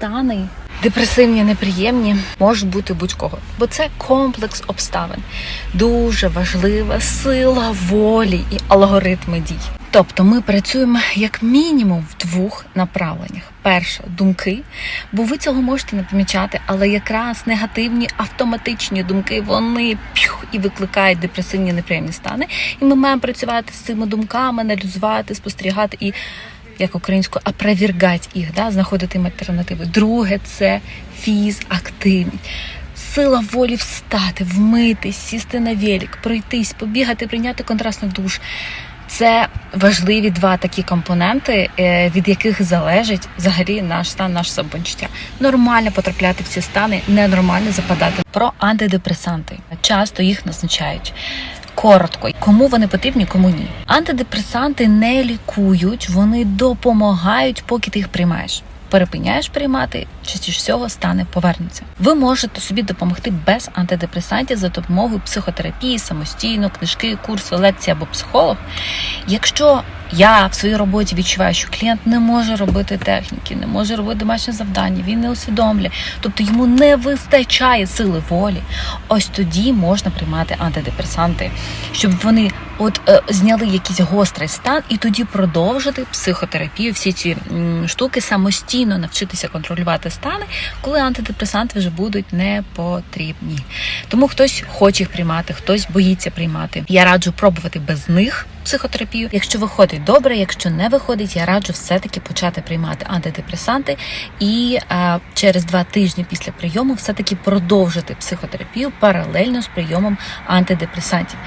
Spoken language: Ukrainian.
стани. Депресивні, неприємні можуть бути будь-кого, бо це комплекс обставин, дуже важлива сила волі і алгоритми дій. Тобто ми працюємо як мінімум в двох направленнях: перше думки, бо ви цього можете не помічати, але якраз негативні автоматичні думки вони п'юх, і викликають депресивні неприємні стани. І ми маємо працювати з цими думками, аналізувати, спостерігати і як українською, опровергати їх, да, знаходити їм альтернативи. Друге це фізактивність. Сила волі встати, вмитись, сісти на велик, пройтись, побігати, прийняти контрастний душ. Це важливі два такі компоненти, е, від яких залежить взагалі наш стан, наше самопочуття. Нормально потрапляти в ці стани, ненормально западати. Про антидепресанти часто їх назначають. Коротко, кому вони потрібні, кому ні. Антидепресанти не лікують, вони допомагають, поки ти їх приймаєш. Перепиняєш приймати, частіше всього стане повернеться. Ви можете собі допомогти без антидепресантів за допомогою психотерапії, самостійно, книжки, курси, лекції або психолог. Якщо я в своїй роботі відчуваю, що клієнт не може робити техніки, не може робити домашнє завдання, він не усвідомлює, тобто йому не вистачає сили волі. Ось тоді можна приймати антидепресанти, щоб вони от е, зняли якийсь гострий стан, і тоді продовжити психотерапію, всі ці м, штуки самостійно навчитися контролювати стани, коли антидепресанти вже будуть не потрібні. Тому хтось хоче їх приймати, хтось боїться приймати. Я раджу пробувати без них психотерапію. Якщо виходить добре, якщо не виходить, я раджу все-таки почати приймати антидепресанти і е, через два тижні після прийому все-таки продовжити психотерапію паралельно з прийомом антидепресантів.